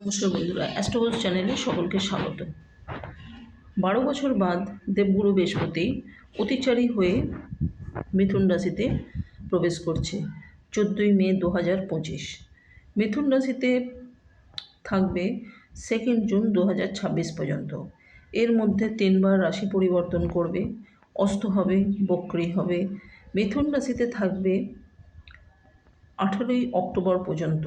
নমস্কার বন্ধুরা অ্যাস্ট্রোবলস চ্যানেলে সকলকে স্বাগত। বারো বছর বাদ দেবগুরু বৃহস্পতি অতিচারী হয়ে মিথুন রাশিতে প্রবেশ করছে, চোদ্দোই মে দু হাজার পঁচিশ। মিথুন রাশিতে থাকবে সেকেন্ড জুন দু হাজার ছাব্বিশ পর্যন্ত। এর মধ্যে তিনবার রাশি পরিবর্তন করবে, অস্ত হবে, বক্রি হবে। মিথুন রাশিতে থাকবে আঠেরোই অক্টোবর পর্যন্ত।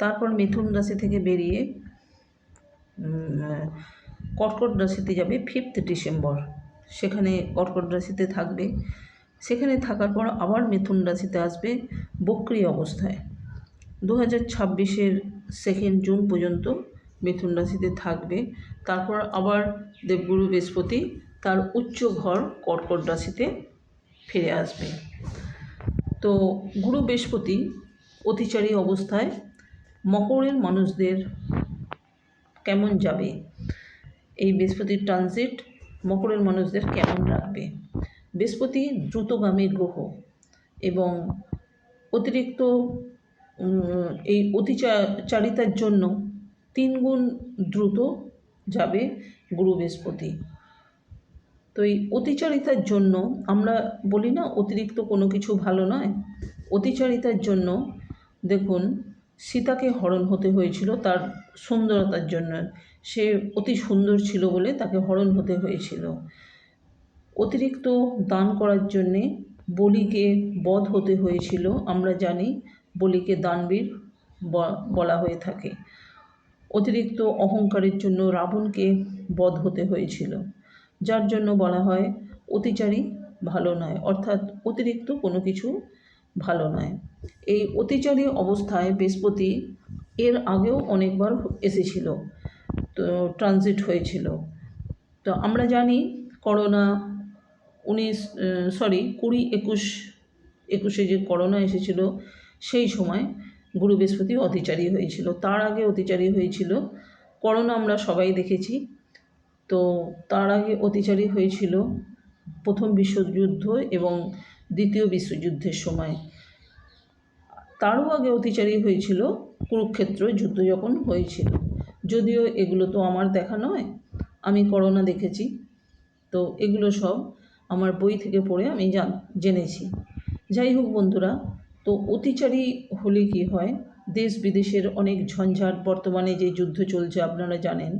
তারপর মিথুন রাশি থেকে বেরিয়ে কর্কট রাশিতে যাবে ফিফথ ডিসেম্বর সেখানে কর্কট রাশিতে থাকবে। সেখানে থাকার পর আবার মিথুন রাশিতে আসবে বক্রি অবস্থায়। দু হাজার ছাব্বিশের সেকেন্ড জুন পর্যন্ত মিথুন রাশিতে থাকবে। তারপর আবার দেবগুরু বৃহস্পতি তার উচ্চ ঘর কর্কট রাশিতে ফিরে আসবে। তো গুরু বৃহস্পতি অতিচারী অবস্থায় মকরের মানুষদের কেমন যাবে? এই বৃহস্পতির ট্রানজিট মকরের মানুষদের কেমন রাখবে? বৃহস্পতি দ্রুতগামী গ্রহ এবং অতিরিক্ত এই অতিচারিতার জন্য তিনগুণ দ্রুত যাবে গুরু বৃহস্পতি। তো এই অতিচারিতার জন্য আমরা বলি না অতিরিক্ত কোনো কিছু ভালো নয়। অতিচারিতার জন্য দেখুন সীতাকে হরণ হতে হয়েছিল তার সুন্দরতার জন্য। সে অতি সুন্দর ছিল বলে তাকে হরণ হতে হয়েছিল। অতিরিক্ত দান করার জন্যে বলিকে বধ হতে হয়েছিল, আমরা জানি বলিকে দানবীর বলা হয়ে থাকে। অতিরিক্ত অহংকারের জন্য রাবণকে বধ হতে হয়েছিল। যার জন্য বলা হয়, অতিচারী ভালো নয়, অর্থাৎ অতিরিক্ত কোনো কিছু ভালো নয়। এই অতিচারী অবস্থায় বৃহস্পতি এর আগেও অনেকবার এসেছিল, তো ট্রানজিট হয়েছিল। তো আমরা জানি করোনা উনিশ সরি কুড়ি একুশ, একুশে যে করোনা এসেছিল, সেই সময় গুরু বৃহস্পতি অতিচারী হয়েছিল। তার আগে অতিচারী হয়েছিল, করোনা আমরা সবাই দেখেছি। তো তার আগে অতিচারী হয়েছিল প্রথম বিশ্বযুদ্ধ এবং দ্বিতীয় বিশ্বযুদ্ধের সময়। তারও আগে অতিচারী হয়েছিল কুরুক্ষেত্র যুদ্ধ যখন হয়েছিল। যদিও এগুলো তো আমার দেখা নয়, আমি করোনা দেখেছি। তো এগুলো সব আমার বই থেকে পড়ে আমি জান, জেনেছি। যাই হোক বন্ধুরা, তো অতিচারী হলে কি হয়? দেশ বিদেশের অনেক ঝঞ্ঝাট, বর্তমানে যে যুদ্ধ চলছে আপনারা জানেন।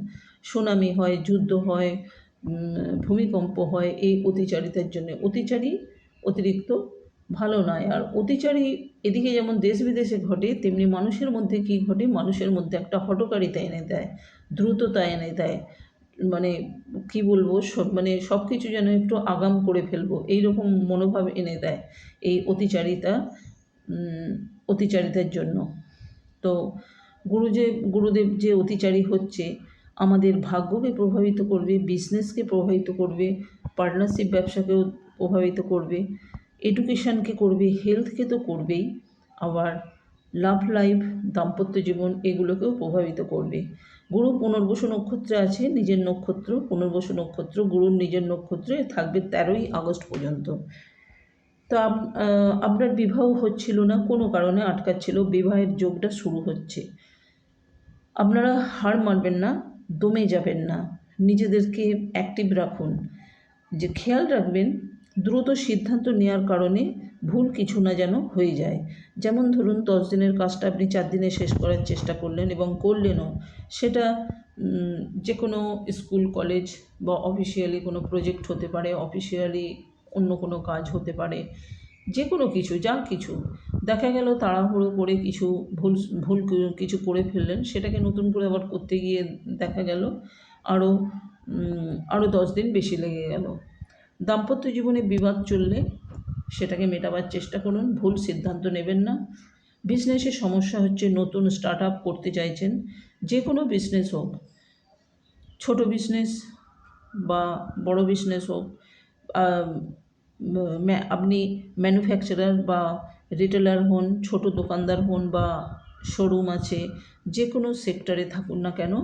সুনামি হয়, যুদ্ধ হয় ভূমিকম্প হয়, এই অতিচারিতার জন্য। অতিচারী অতিরিক্ত ভালো নয়। আর অতিচারী এদিকে যেমন দেশ বিদেশে ঘটে, তেমনি মানুষের মধ্যে কি ঘটে? মানুষের মধ্যে একটা হটকারিতা এনে দেয়, দ্রুততা এনে দেয়। মানে কি বলব? সব মানে সব কিছু যেন একটু আগাম করে ফেলব এই রকম মনোভাব এনে দেয় এই অতিচারিতা অতিচারিতার জন্য। তো গুরু যে, গুরুদেব যে অতিচারী হচ্ছে, আমাদের ভাগ্যকে প্রভাবিত করবে বিজনেসকে প্রভাবিত করবে পার্টনারশিপ ব্যবসাকেও প্রভাবিত করবে। এডুকেশানকে করবে হেলথকে তো করবেই। আবার লাভ লাইফ দাম্পত্য জীবন এগুলোকেও প্রভাবিত করবে। গুরু পুনর্বসু নক্ষত্রে আছে, নিজের নক্ষত্র, পুনর্বসু নক্ষত্র, গুরুর নিজের নক্ষত্রে থাকবে তেরোই আগস্ট পর্যন্ত। তো আপ- আপনার বিবাহ হচ্ছিল না, কোনো কারণে আটকাচ্ছিল, বিবাহের যোগটা শুরু হচ্ছে। আপনারা হার মানবেন না, দমে যাবেন না। নিজেদেরকে অ্যাক্টিভ রাখুন। যে খেয়াল রাখবেন দ্রুত সিদ্ধান্ত নেওয়ার কারণে ভুল কিছু না যেন হয়ে যায়। যেমন ধরুন, দশ দিনের কাজটা আপনি চার দিনে শেষ করার চেষ্টা করলেন এবং করলেনও। সেটা যে কোনো স্কুল, কলেজ বা অফিসিয়ালি কোনো প্রজেক্ট হতে পারে, অফিসিয়ালি অন্য কোনো কাজ হতে পারে যে কোনো কিছু যা কিছু। দেখা গেল তাড়াহুড়ো করে কিছু ভুল ভুল কিছু করে ফেললেন, সেটাকে নতুন করে আবার করতে গিয়ে দেখা গেল আরও আরও দশ দিন বেশি লেগে গেল। দাম্পত্য জীবনে বিবাদ চললে সেটাকে মেটাবার চেষ্টা করুন, ভুল সিদ্ধান্ত নেবেন না। বিজনেসে সমস্যা হচ্ছে নতুন স্টার্ট আপ করতে চাইছেন, যে কোনো বিজনেস হোক, ছোট বিজনেস বা বড় বিজনেস হোক আপনি ম্যানুফ্যাকচারার বা রিটেলার হন, ছোট দোকানদার হন বা শোরুম আছে, যে কোনো সেক্টরে থাকুন না কেন,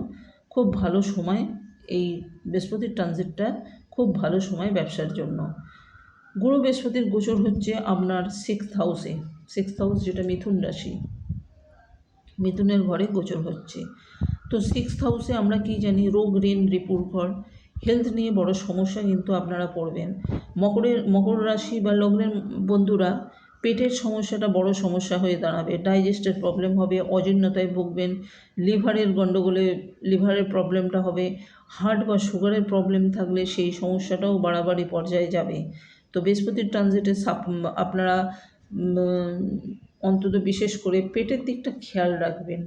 খুব ভালো সময় এই বৃহস্পতির ট্রানজিটটা খুব ভালো সময় ব্যবসার জন্য। গুরু বৃহস্পতির গোচর হচ্ছে আপনার সিক্স হাউসে সিক্স হাউস যেটা মিথুন রাশি। মিথুনের ঘরে গোচর হচ্ছে। তো সিক্স হাউসে আমরা কি জানি, রোগ, ঋণ, রিপুর ঘর হেলথ নিয়ে বড় সমস্যা কিন্তু আপনারা পড়বেন। মকরের, মকর রাশি বা লগ্নের বন্ধুরা পেটের সমস্যাটা বড় সমস্যা হয়ে দাঁড়াবে, ডাইজেস্টের প্রবলেম হবে অজীর্ণতায় ভুগবেন, লিভারের গণ্ডগোলে লিভারের প্রবলেমটা হবে, হার্ট বা সুগারের প্রবলেম থাকলে সেই সমস্যাটাও বাড়াবাড়ি পর্যায়ে যাবে। তো বৃহস্পতির ট্রানজিটে আপনারা অন্তত বিশেষ করে পেটের দিকটা খেয়াল রাখবেন।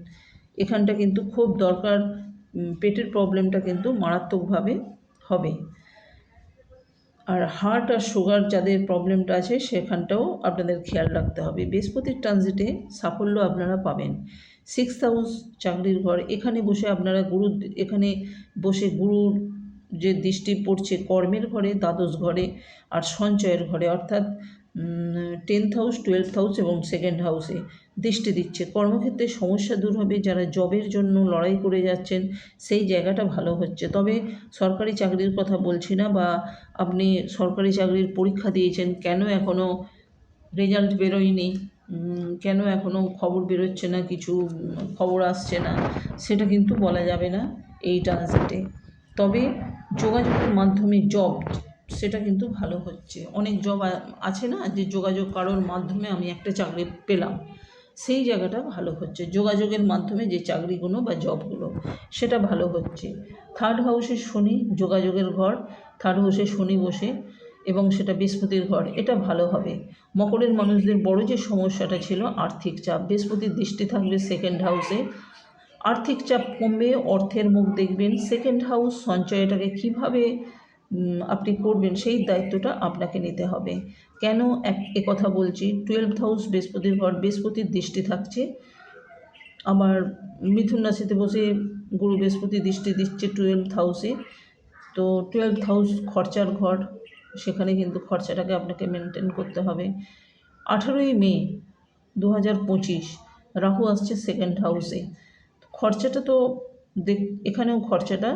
এখানটা কিন্তু খুব দরকার পেটের প্রবলেমটা কিন্তু মারাত্মকভাবে হবে। আর হার্ট আর সুগার যাদের প্রবলেমটা আছে, সেখানটাও আপনাদের খেয়াল রাখতে হবে। বৃহস্পতির ট্রানজিটে সাফল্য আপনারা পাবেন। সিক্স হাউস চাকরির ঘর, এখানে বসে আপনারা গুরু, এখানে বসে গুরুর যে দৃষ্টি পড়ছে কর্মের ঘরে, দ্বাদশ ঘরে আর সঞ্চয়ের ঘরে। অর্থাৎ টেন্থ হাউস টুয়েলভ হাউস এবং সেকেন্ড হাউসে দৃষ্টি দিচ্ছে। কর্মক্ষেত্রে সমস্যা দূর হবে, যারা জবের জন্য লড়াই করে যাচ্ছেন, সেই জায়গাটা ভালো হচ্ছে। তবে সরকারি চাকরির কথা বলছি না বা আপনি সরকারি চাকরির পরীক্ষা দিয়েছেন, কেন এখনও রেজাল্ট বেরোয়নি? কেন এখনও খবর বেরোচ্ছে না, কিছু খবর আসছে না? সেটা কিন্তু বলা যাবে না এই ট্রানজিটে তবে যোগাযোগের মাধ্যমে জব সেটা কিন্তু ভালো হচ্ছে। অনেক জব আছে না যে যোগাযোগ কারোর মাধ্যমে আমি একটা চাকরি পেলাম, সেই জায়গাটা ভালো হচ্ছে। যোগাযোগের মাধ্যমে যে চাকরিগুলো বা জবগুলো, সেটা ভালো হচ্ছে। থার্ড হাউসে শনি যোগাযোগের ঘর থার্ড হাউসে শনি বসে এবং সেটা বৃহস্পতির ঘর, এটা ভালো হবে। মকরের মানুষদের বড় যে সমস্যাটা ছিল আর্থিক চাপ, বৃহস্পতির দৃষ্টি থাকবে সেকেন্ড হাউসে আর্থিক চাপ কমবে, অর্থের মুখ দেখবেন। সেকেন্ড হাউস সঞ্চয়টাকে কীভাবে আপনি করবেন সেই দায়িত্বটা আপনাকে নিতে হবে। কেন এক কথা বলছি? টুয়েলভ হাউস বৃহস্পতির ঘর, বৃহস্পতির দৃষ্টি থাকছে। আমার মিথুন রাশিতে বসে গুরু বৃহস্পতি দৃষ্টি দিচ্ছে টুয়েলভ হাউসে তো টুয়েলভ হাউস খরচার ঘর, সেখানে কিন্তু খরচাটাকে আপনাকে মেনটেন করতে হবে। আঠারোই মে দু হাজার পঁচিশ, রাহু আসছে সেকেন্ড হাউসে খরচাটা তো দেখ, এখানেও খরচাটা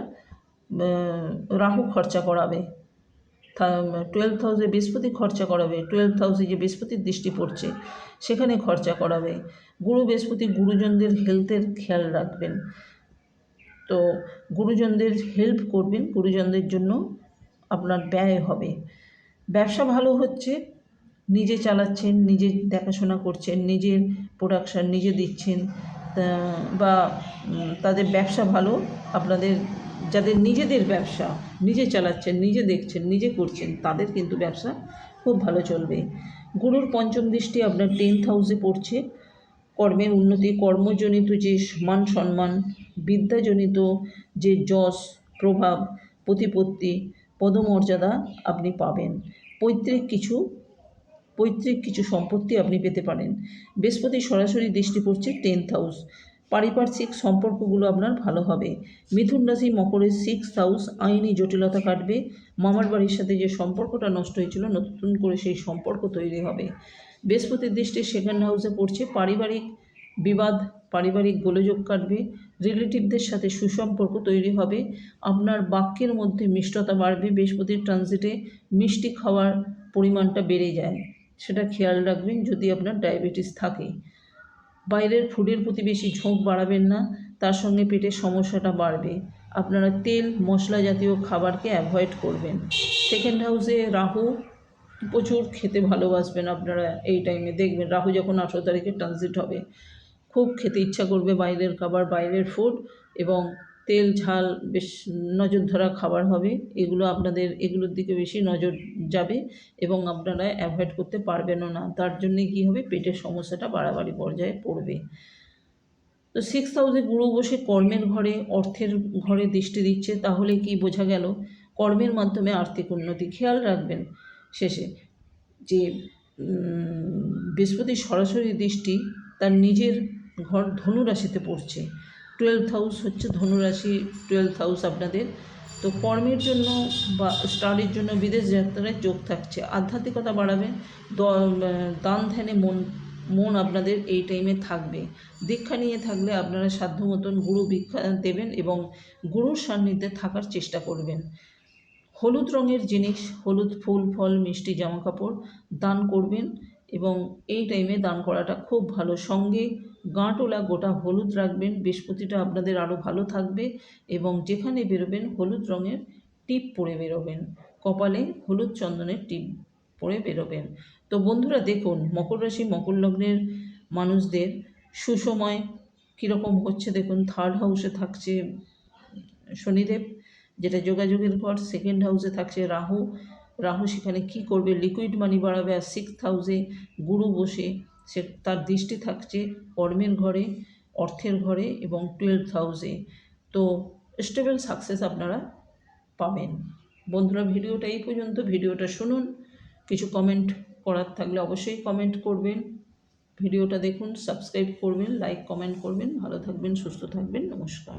রাহু খরচা করাবে। টুয়েলভ হাউসে বৃহস্পতি খরচা করাবে। টুয়েলভ হাউসে যে বৃহস্পতির দৃষ্টি পড়ছে, সেখানে খরচা করাবে। গুরু, বৃহস্পতি গুরুজনদের হেলথের খেয়াল রাখবেন। তো গুরুজনদের হেল্প করবেন, গুরুজনদের জন্য আপনার ব্যয় হবে। ব্যবসা ভালো হচ্ছে, নিজে চালাচ্ছেন, নিজে দেখাশোনা করছেন, নিজের প্রোডাকশান নিজে দিচ্ছেন বা তাদের ব্যবসা ভালো, আপনাদের যাদের নিজেদের ব্যবসা, নিজে চালাচ্ছেন, নিজে দেখছেন, নিজে করছেন, তাদের কিন্তু ব্যবসা খুব ভালো চলবে। গুরুর পঞ্চম দৃষ্টি আপনার টেন্থ হাউসে পড়ছে। কর্মের উন্নতি, কর্মজনিত যে মান সম্মান, বিদ্যাজনিত যে যশ, প্রভাব, প্রতিপত্তি, পদমর্যাদা আপনি পাবেন। পৈতৃক কিছু পৈতৃক কিছু সম্পত্তি আপনি পেতে পারেন। বৃহস্পতি সরাসরি দৃষ্টি পড়ছে টেন্থ হাউস পারিপার্শ্বিক সম্পর্কগুলো আপনার ভালো হবে। মিথুন রাশি মকরের সিক্স হাউস আইনি জটিলতা কাটবে। মামার বাড়ির সাথে যে সম্পর্কটা নষ্ট হয়েছিল, নতুন করে সেই সম্পর্ক তৈরি হবে। বৃহস্পতির দৃষ্টি সেকেন্ড হাউসে পড়ছে। পারিবারিক বিবাদ, পারিবারিক গোলযোগ কাটবে। রিলেটিভদের সাথে সুসম্পর্ক তৈরি হবে। আপনার বাক্যের মধ্যে মিষ্টতা বাড়বে। বৃহস্পতির ট্রানজিটে মিষ্টি খাওয়ার পরিমাণটা বেড়ে যায়। সেটা খেয়াল রাখবেন যদি আপনার ডায়াবেটিস থাকে। বাইরের ফুডের প্রতি বেশি ঝোঁক বাড়াবেন না, তার সঙ্গে পেটের সমস্যাটা বাড়বে। আপনারা তেল, মশলা জাতীয় খাবারকে অ্যাভয়েড করবেন। সেকেন্ড হাউসে রাহু প্রচুর খেতে ভালোবাসবেন আপনারা এই টাইমে দেখবেন রাহু যখন আঠেরো তারিখে ট্রানজিট হবে, খুব খেতে ইচ্ছা করবে বাইরের খাবার, বাইরের ফুড এবং তেল, ঝাল, বেশ নজর ধরা খাবার হবে। এগুলো আপনাদের, এগুলোর দিকে বেশি নজর যাবে এবং আপনারা অ্যাভয়েড করতে পারবেনও না। তার জন্যে কী হবে? পেটের সমস্যাটা বাড়াবাড়ি পর্যায়ে পড়বে। তো সিক্স হাউসে গুরু বসে কর্মের ঘরে, অর্থের ঘরে দৃষ্টি দিচ্ছে, তাহলে কি বোঝা গেল? কর্মের মাধ্যমে আর্থিক উন্নতি খেয়াল রাখবেন শেষে। যে বৃহস্পতির সরাসরি দৃষ্টি তার নিজের ঘর ধনু রাশিতে পড়ছে। টুয়েলভ হাউস হচ্ছে ধনুরাশি টুয়েলভ হাউস আপনাদের। তো কর্মের জন্য বা স্টাডির জন্য বিদেশ যাত্রায় যোগ থাকছে। আধ্যাত্মিকতা বাড়াবে দান ধ্যানে মন মন আপনাদের এই টাইমে থাকবে। দীক্ষা নিয়ে থাকলে আপনারা সাধ্য মতন গুরু ভিক্ষা দেবেন এবং গুরুর সান্নিধ্যে থাকার চেষ্টা করবেন। হলুদ রঙের জিনিস, হলুদ ফুল, ফল, মিষ্টি, জামাকাপড় দান করবেন। এবং এই টাইমে দান করাটা খুব ভালো। সঙ্গে গাঁটোলা গোটা হলুদ রাখবেন। বৃহস্পতিটা আপনাদের আরও ভালো থাকবে এবং যেখানে বেরোবেন হলুদ রঙের টিপ পরে বেরোবেন। কপালে হলুদ চন্দনের টিপ পরে বেরোবেন। তো বন্ধুরা দেখুন, মকর রাশি, মকর লগ্নের মানুষদের সুসময় কীরকম হচ্ছে দেখুন। থার্ড হাউসে থাকছে শনিদেব, যেটা যোগাযোগের ঘর সেকেন্ড হাউসে থাকছে রাহু। রাহু সেখানে কি করবে? লিকুইড মানি বাড়াবে আর সিক্স হাউসে গুরু বসে, সে তার দৃষ্টি থাকছে কর্মের ঘরে, অর্থের ঘরে এবং টুয়েলভ হাউসে তো স্টেবল সাকসেস আপনারা পাবেন। বন্ধুরা, ভিডিওটা এই পর্যন্ত। ভিডিওটা শুনুন। কিছু কমেন্ট করার থাকলে অবশ্যই কমেন্ট করবেন। ভিডিওটা দেখুন সাবস্ক্রাইব করবেন লাইক কমেন্ট করবেন। ভালো থাকবেন, সুস্থ থাকবেন। নমস্কার।